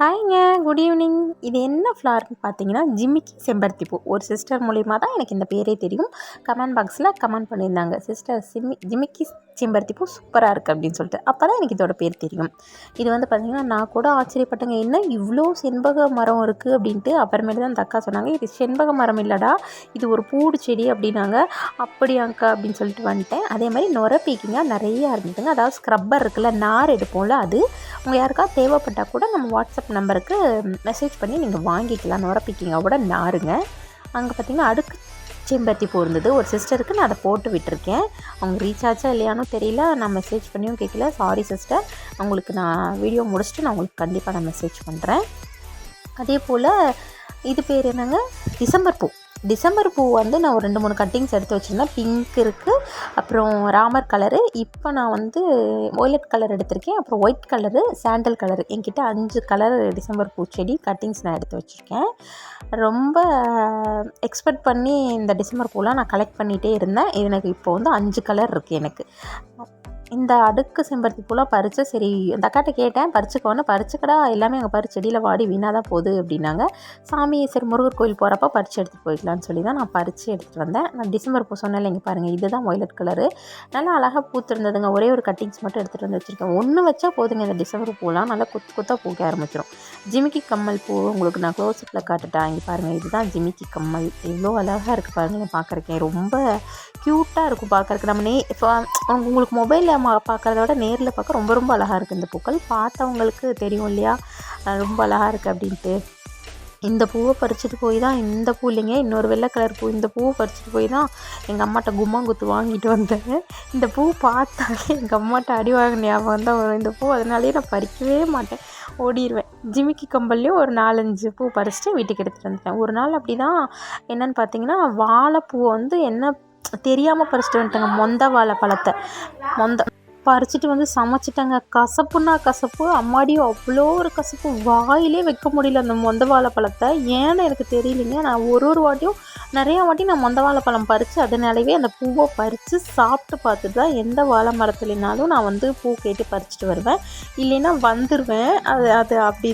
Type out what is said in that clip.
ஹாய்ங்க good evening இது என்ன ஃப்ளார்னு பார்த்தீங்கன்னா ஜிமிக்கி செம்பருத்தி பூ. ஒரு சிஸ்டர் மூலிமா தான் எனக்கு இந்த பேரே தெரியும். கமெண்ட் பாக்ஸில் கமெண்ட் பண்ணியிருந்தாங்க சிஸ்டர் சிம்மி ஜிமிக்கி செம்பருத்தி பூ சூப்பராக இருக்குது அப்படின்னு சொல்லிட்டு அப்போ தான் எனக்கு இதோட பேர் தெரியும். இது வந்து பார்த்திங்கன்னா நான் கூட ஆச்சரியப்பட்டேங்க என்ன இவ்வளோ செண்பக மரம் இருக்குது அப்படின்ட்டு. அப்புறமேட்டு தான் அந்த அக்கா சொன்னாங்க இது செண்பக மரம் இல்லைடா இது ஒரு பூடு செடி அப்படின்னாங்க. அப்படியாங்க்கா அப்படின்னு சொல்லிட்டு வந்துட்டேன். அதே மாதிரி நுர பீக்கிங்க நிறைய இருந்ததுங்க. அதாவது ஸ்க்ரப்பர் இருக்குல்ல நார் எடுப்போம்ல அது. உங்கள் யாருக்கா தேவைப்பட்டால் கூட நம்ம வாட்ஸ்அப் நம்பருக்கு மெசேஜ் பண்ணி நீங்கள் வாங்கிக்கலாம். நுர கூட நாருங்க. அங்கே பார்த்திங்கன்னா அடுக்கு செம்பருத்தி பூ இருந்தது ஒரு சிஸ்டருக்கு நான் அதை போட்டு விட்டுருக்கேன். அவங்க ரீச் ஆச்சா இல்லையானோ தெரியல. நான் மெசேஜ் பண்ணியும் கேட்கல சாரி சிஸ்டர் அவங்களுக்கு நான் வீடியோ முடிச்சுட்டு நான் உங்களுக்கு கண்டிப்பாக நான் மெசேஜ் பண்ணுறேன் அதே போல் இது பேர் என்னங்க? டிசம்பர் பூ. டிசம்பர் பூ வந்து நான் ஒரு ரெண்டு மூணு கட்டிங்ஸ் எடுத்து வச்சுருந்தேன். பிங்க் இருக்குது அப்புறம் ராமர் கலரு இப்போ நான் வந்து ஒய்லட் கலர் எடுத்திருக்கேன். அப்புறம் ஒயிட் கலரு சாண்டல் கலரு என்கிட்ட அஞ்சு கலர் டிசம்பர் பூச்செடி கட்டிங்ஸ் நான் எடுத்து வச்சுருக்கேன். ரொம்ப எக்ஸ்பெக்ட் பண்ணி இந்த டிசம்பர் பூலாம் நான் கலெக்ட் பண்ணிகிட்டே இருந்தேன். எனக்கு இப்போ வந்து அஞ்சு கலர் இருக்குது எனக்கு. இந்த அடுக்கு செம்பருத்தி பூலாம் பறித்து சரி இந்த அக்காட்ட கேட்டேன் பறிச்சுக்கோன்னு பறிச்சுக்கடா எல்லாமே அங்கே பறி செடியில் வாடி வீணாக தான் போகுது அப்படின்னாங்க. சாமி சரி முருகர் கோயில் போகிறப்ப பறித்து எடுத்துகிட்டு போய்க்கலான்னு சொல்லி தான் நான் பறித்து எடுத்துகிட்டு வந்தேன். நான் டிசம்பர் பூ சொன்னேன் இங்கே பாருங்கள் இதுதான் ஒய்லட் கலரு நல்லா அழகாக பூத்துருந்ததுங்க ஒரே ஒரு கட்டிங்ஸ் மட்டும் எடுத்துகிட்டு வந்து வச்சுருக்கேன். ஒன்று வச்சா போதுங்க இந்த டிசம்பர் பூலாம் நல்லா கொத்து கொத்தாக பூக்க ஆரம்பிச்சிடும் ஜிமிக்கி கம்மல் பூ உங்களுக்கு நான் க்ளோஸ்அப்பில் காட்டுட்டேன். இங்கே பாருங்கள் இதுதான் ஜிமிக்கி கம்மல். எவ்வளோ அழகாக இருக்குது பாருங்கள் பார்க்குறக்கேன் ரொம்ப க்யூட்டாக இருக்கும் பார்க்குறக்கு நம்ம நே இப்போ உங்களுக்கு மொபைலில் பார்க்குறத விட நேரில் பார்க்க ரொம்ப ரொம்ப அழகாக இருக்குது இந்த பூக்கள். பார்த்தவங்களுக்கு தெரியும் இல்லையா? ரொம்ப அழகாக இருக்குது அப்படின்ட்டு. இந்த பூவை பறிச்சுட்டு போய் தான் இந்த பூ இல்லைங்க இன்னொரு வெள்ளை கலர் பூ. இந்த பூவை பறிச்சுட்டு போய் தான் எங்கள் அம்மாட்ட கும்மாங்குத்து வாங்கிட்டு வந்தேன். இந்த பூ பார்த்தாலே எங்கள் அம்மாட்ட அடி வாங்கின ஞாபகம் தான் வரும். இந்த பூ அதனாலேயே நான் பறிக்கவே மாட்டேன். ஓடிடுவேன் ஜிமிக்கி கம்பல்லையும் ஒரு நாலஞ்சு பூ பறிச்சுட்டு வீட்டுக்கு எடுத்துகிட்டு வந்துட்டேன். ஒரு நாள் அப்படி தான் என்னென்னு பார்த்தீங்கன்னா வாழைப்பூவை வந்து என்ன தெரியாமல் பறிச்சுட்டு வந்துட்டேங்க. மொந்த வாழைப்பழத்தை. மொந்த பறிச்சுட்டு வந்து சமைச்சிட்டாங்க. கசப்புன்னா கசப்பு அம்மாடியும் அவ்வளோ ஒரு கசப்பு. வாயிலே வைக்க முடியல அந்த மொந்த வாழைப்பழத்தை. ஏன்னு எனக்கு தெரியலைங்க. நான் ஒரு ஒரு வாட்டியும் நிறையா வாட்டி நான் மொந்த வாழைப்பழம் பறித்து அதனாலவே அந்த பூவை பறித்து சாப்பிட்டு பார்த்துட்டு தான் எந்த வாழை மரத்துலனாலும் நான் வந்து பூ கேட்டு பறிச்சுட்டு வருவேன். இல்லைன்னா வந்துடுவேன் அது அது அப்படி